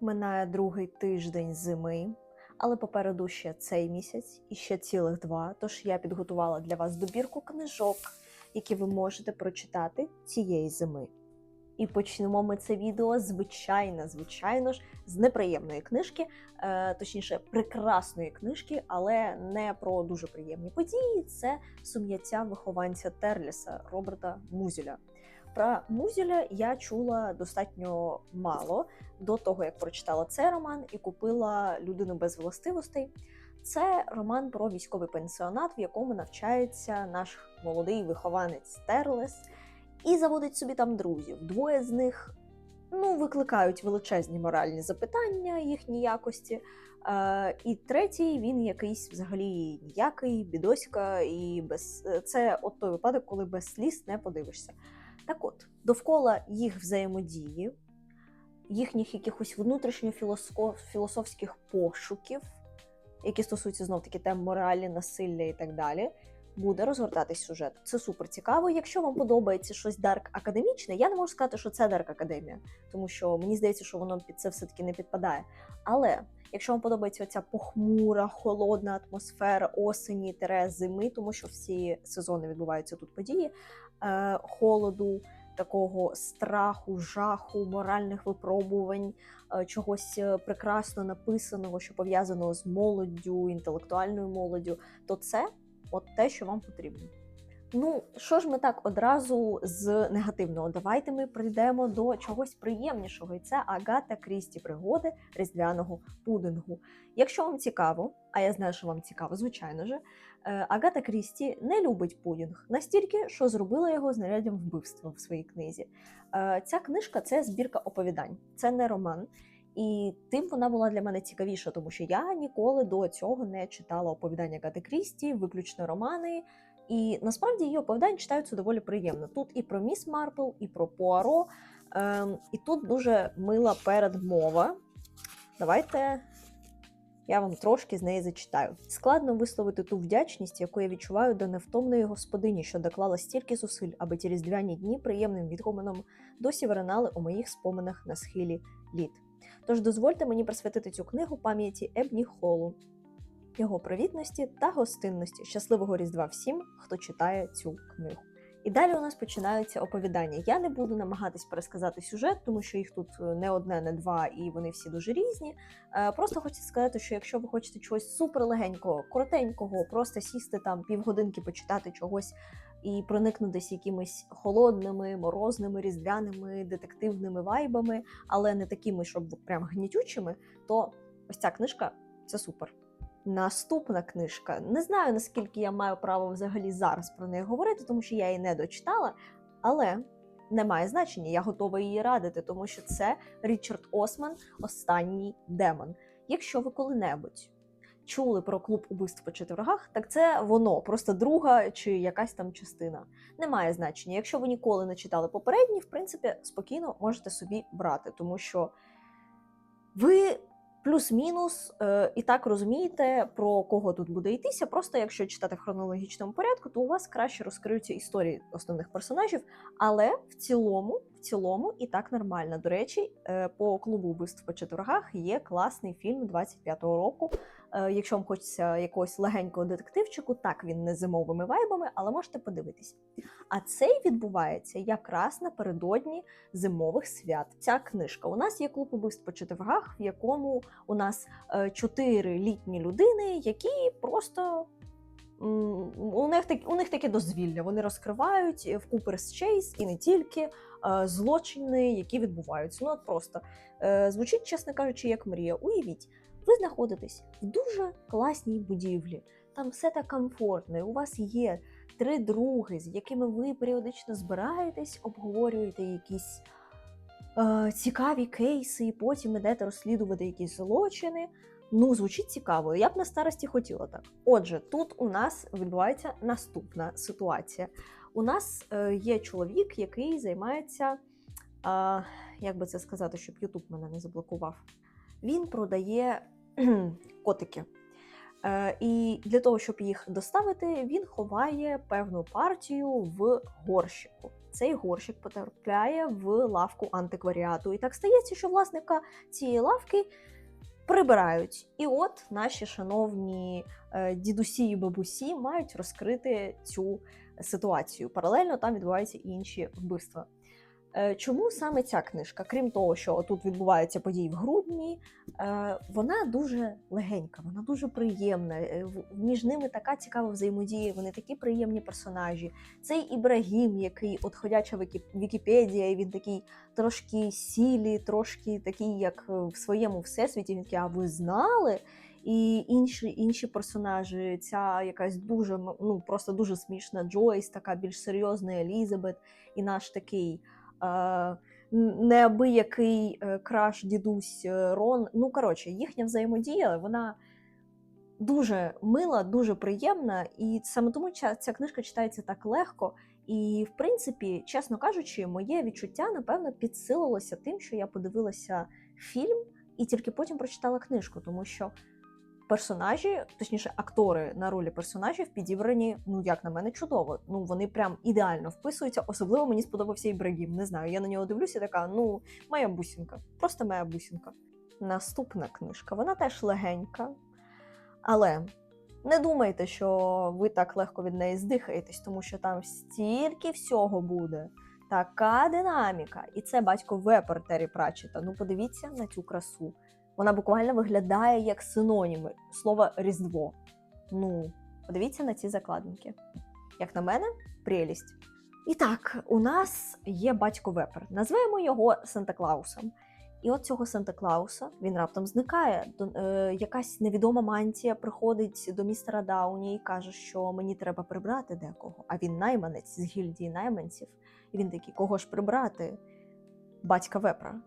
Минає другий тиждень зими, але попереду ще цей місяць і ще цілих два. Тож я підготувала для вас добірку книжок, які ви можете прочитати цієї зими. І почнемо ми це відео, звичайно, звичайно ж, з неприємної книжки, е, точніше, прекрасної книжки, але не про дуже приємні події. Це сум'яття вихованця Терліса Роберта Музеля. Про Музеля я чула достатньо мало до того, як прочитала цей роман і купила людину без властивостей. Це роман про військовий пенсіонат, в якому навчається наш молодий вихованець Терлес і заводить собі там друзів. Двоє з них ну, викликають величезні моральні запитання їхній якості. Е, і третій він якийсь взагалі ніякий, бідоська, і без це от той випадок, коли без сліз не подивишся. Так от, довкола їх взаємодії, їхніх якихось внутрішньофілософських пошуків, які стосуються знов таки тем моралі, насилля і так далі, буде розгортатись сюжет. Це супер цікаво. Якщо вам подобається щось дарк академічне, я не можу сказати, що це дарк академія, тому що мені здається, що воно під це все-таки не підпадає. Але якщо вам подобається оця похмура, холодна атмосфера осені тере зими, тому що всі сезони відбуваються тут події, е, холоду. Такого страху, жаху, моральних випробувань, е, чогось е, прекрасно написаного, що пов'язаного з молоддю, інтелектуальною молоддю, то це от те, що вам потрібно. Ну, що ж ми так одразу з негативного? Давайте ми прийдемо до чогось приємнішого, і це Агата Крісті пригоди різдвяного пудингу. Якщо вам цікаво, а я знаю, що вам цікаво, звичайно ж, е, Агата Крісті не любить пудінг настільки, що зробила його знаряддям вбивства в своїй книзі. Е, Ця книжка це збірка оповідань, це не роман. І тим вона була для мене цікавіша, тому що я ніколи до цього не читала оповідання Гати Крісті, виключно романи. І насправді її оповідання читаються доволі приємно. Тут і про міс Марпл, і про Пуаро. І тут дуже мила передмова. Давайте я вам трошки з неї зачитаю. Складно висловити ту вдячність, яку я відчуваю до невтомної господині, що доклала стільки зусиль, аби ті різдвяні дні приємним відгомоном досі виринали у моїх споминах на схилі літ. Тож дозвольте мені присвятити цю книгу пам'яті Ебні Холу, його привітності та гостинності. Щасливого Різдва всім, хто читає цю книгу. І далі у нас починаються оповідання. Я не буду намагатись пересказати сюжет, тому що їх тут не одне, не два, і вони всі дуже різні. Е, Просто хочу сказати, що якщо ви хочете чогось суперлегенького, коротенького, просто сісти там півгодинки почитати чогось і проникнутися якимись холодними, морозними, різдвяними, детективними вайбами, але не такими, щоб прям гнітючими, то ось ця книжка це супер. Наступна книжка. Не знаю, наскільки я маю право взагалі зараз про неї говорити, тому що я її не дочитала, але не має значення, я готова її радити, тому що це Річард Осман Останній демон. Якщо ви коли-небудь чули про клуб убивств по четвергах, так це воно, просто друга чи якась там частина. Не має значення. Якщо ви ніколи не читали попередні, в принципі, спокійно можете собі брати, тому що ви плюс-мінус е, і так розумієте, про кого тут буде йтися. Просто якщо читати в хронологічному порядку, то у вас краще розкриються історії основних персонажів. Але в цілому, в цілому, і так нормально. До речі, е, по клубу вбивств по четвергах є класний фільм 25-го року. Е, Якщо вам хочеться якогось легенького детективчику, так він не зимовими вайбами, але можете подивитись. А цей відбувається якраз напередодні зимових свят. Ця книжка. У нас є клуб убивств по четвергах, в якому у нас е, чотири літні людини, які просто. У них так у них таке дозвілля. Вони розкривають е, в Куперс Чейз і не тільки злочини, які відбуваються. Ну от просто звучить, чесно кажучи, як мрія. Уявіть, ви знаходитесь в дуже класній будівлі. Там все так комфортно. і У вас є три други, з якими ви періодично збираєтесь, обговорюєте якісь е, цікаві кейси, і потім ідете розслідувати якісь злочини. Ну, звучить цікаво. Я б на старості хотіла так. Отже, тут у нас відбувається наступна ситуація. У нас е, є чоловік, який займається, е, як би це сказати, щоб Ютуб мене не заблокував. Він продає котики. Е, і для того, щоб їх доставити, він ховає певну партію в горщику. цей горщик потрапляє в лавку антикваріату. І так стається, що власника цієї лавки прибирають. І от наші шановні е, дідусі і бабусі мають розкрити цю ситуацію. Паралельно там відбуваються інші вбивства. Е, Чому саме ця книжка? Крім того, що тут відбуваються події в грудні, е, вона дуже легенька, вона дуже приємна. е, Між ними така цікава взаємодія. Вони такі приємні персонажі. Цей Ібрагім, який от ходяча Вікіпедія, він такий трошки сілі, трошки такий, як в своєму всесвіті. Він такий, а ви знали? І інші інші персонажі, ця якась дуже ну просто дуже смішна Джойс, така більш серйозна Елізабет, і наш такий неабиякий е, краш дідусь е, Рон. Ну коротше, їхня взаємодія, вона дуже мила, дуже приємна, і саме тому ця, ця книжка читається так легко. І, в принципі, чесно кажучи, моє відчуття напевно підсилилося тим, що я подивилася фільм і тільки потім прочитала книжку, тому що персонажі, точніше, актори на ролі персонажів підібрані, ну як на мене, чудово. Ну вони прям ідеально вписуються. Особливо мені сподобався Ібрагім. Не знаю, я на нього дивлюся, і така, ну, моя бусінка, просто моя бусінка. Наступна книжка, вона теж легенька, але не думайте, що ви так легко від неї здихаєтесь, тому що там стільки всього буде. Така динаміка. І це батько Вепер Террі Пратчета. Ну подивіться на цю красу. Вона буквально виглядає як синоніми слова Різдво. Ну, подивіться на ці закладинки. Як на мене, прелість. І так, у нас є батько Вепер. Назвемо його Санта Клаусом. І от цього Санта Клауса він раптом зникає. До, е, якась невідома мантія приходить до містера Дауні і каже, що мені треба прибрати декого. А він найманець з гільдії найманців. І він такий, кого ж прибрати? Батька Вепра.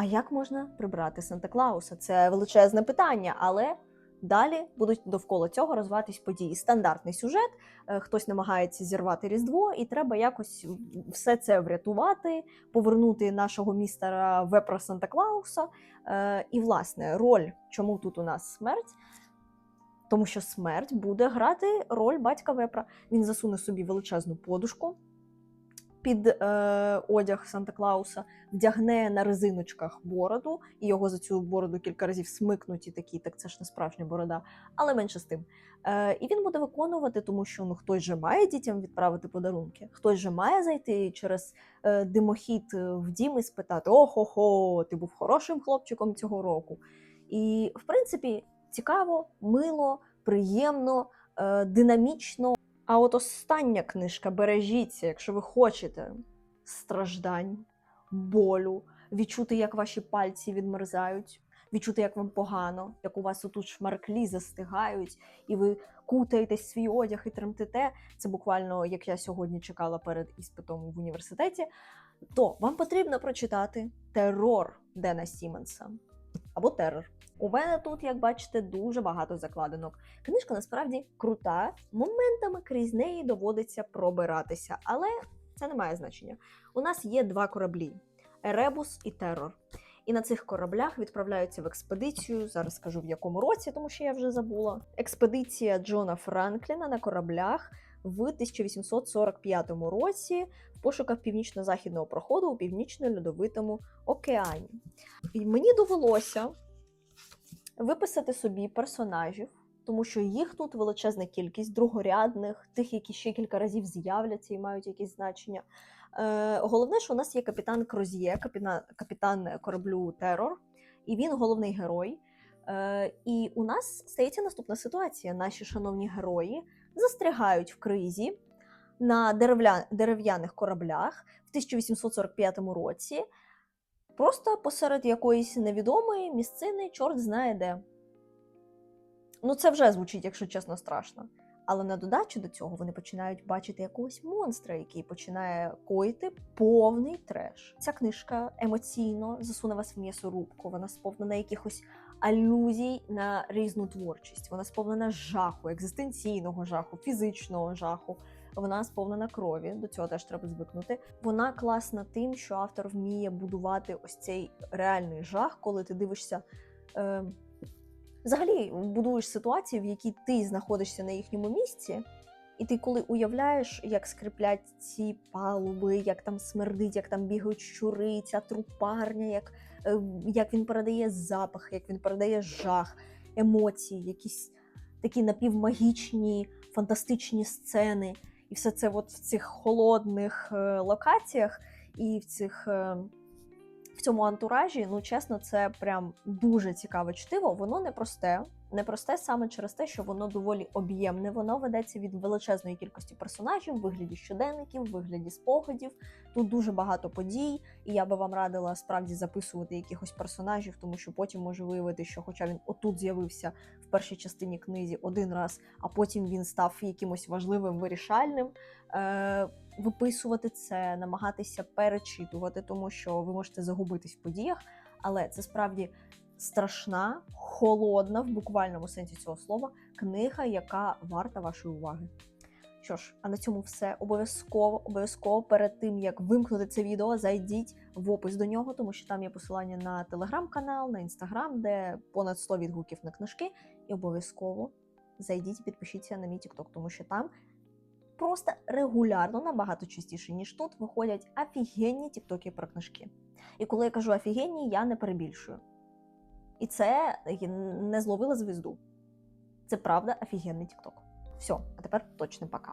А як можна прибрати Санта Клауса? Це величезне питання, але далі будуть довкола цього розвиватись події. Стандартний сюжет, е, хтось намагається зірвати Різдво, і треба якось все це врятувати, повернути нашого містера Вепра Санта Клауса. Е, І, власне, роль, чому тут у нас смерть? Тому що смерть буде грати роль батька Вепра. Він засуне собі величезну подушку під е, одяг Санта Клауса, вдягне на резиночках бороду, і його за цю бороду кілька разів смикнуть і такі, так це ж не справжня борода, але менше з тим. Е, і він буде виконувати, тому що ну хтось же має дітям відправити подарунки, хтось же має зайти через е, димохід е, в дім і спитати: Охо-хо, ти був хорошим хлопчиком цього року. І, в принципі, цікаво, мило, приємно, е, динамічно. А от остання книжка бережіться, якщо ви хочете страждань, болю, відчути, як ваші пальці відмерзають, відчути, як вам погано, як у вас отут шмарклі застигають, і ви кутаєтесь свій одяг і тремтите. Це буквально як я сьогодні чекала перед іспитом в університеті. То вам потрібно прочитати терор Дена Сіменса або терор. У мене тут, як бачите, дуже багато закладинок. Книжка насправді крута, моментами крізь неї доводиться пробиратися, але це не має значення. У нас є два кораблі: Еребус і Терор. І на цих кораблях відправляються в експедицію. Зараз скажу в якому році, тому що я вже забула. Експедиція Джона Франкліна на кораблях в 1845 році в пошуках північно-західного проходу у північно-льодовитому океані. І мені довелося виписати собі персонажів, тому що їх тут величезна кількість другорядних, тих, які ще кілька разів з'являться і мають якісь значення. Е, головне, що у нас є капітан Кроз'є, капітан, капітан кораблю Терор, і він головний герой. Е, і у нас стається наступна ситуація. Наші шановні герої застрягають в кризі на дерев'яних кораблях в 1845 році, просто посеред якоїсь невідомої місцини, чорт знає де. Ну, це вже звучить, якщо чесно, страшно. Але на додачу до цього вони починають бачити якогось монстра, який починає коїти повний треш. Ця книжка емоційно засуне вас в м'ясорубку. Вона сповнена якихось алюзій на різну творчість. Вона сповнена жаху, екзистенційного жаху, фізичного жаху. Вона сповнена крові. До цього теж треба звикнути. Вона класна тим, що автор вміє будувати ось цей реальний жах, коли ти дивишся. Е, Взагалі будуєш ситуацію, в якій ти знаходишся на їхньому місці, І ти коли уявляєш, як скриплять ці палуби, як там смердить, як там бігають щури, ця трупарня, як, як він передає запах, як він передає жах, емоції, якісь такі напівмагічні, фантастичні сцени. І все це от в цих холодних е, локаціях і в цих. е, в цьому антуражі, ну чесно, це прям дуже цікаве чтиво. Воно непросте. Непросте саме через те, що воно доволі об'ємне. Воно ведеться від величезної кількості персонажів, в вигляді щоденників, в вигляді спогадів. Тут дуже багато подій, і я би вам радила справді записувати якихось персонажів, тому що потім може виявити, що, хоча він отут з'явився в першій частині книзі один раз, а потім він став якимось важливим вирішальним. Е- виписувати це, намагатися перечитувати, тому що ви можете загубитись в подіях, але це справді страшна, холодна в буквальному сенсі цього слова книга, яка варта вашої уваги. Що ж, а на цьому все. Обов'язково, обов'язково перед тим як вимкнути це відео, зайдіть в опис до нього, тому що там є посилання на телеграм-канал, на інстаграм, де понад 100 відгуків на книжки. І обов'язково зайдіть, підпишіться на мій TikTok, тому що там просто регулярно, набагато частіше, ніж тут, виходять офігенні тіктоки про книжки. І коли я кажу офігенні, я не перебільшую. І це не зловила звізду. Це правда офігенний тікток. Все, а тепер точно пока.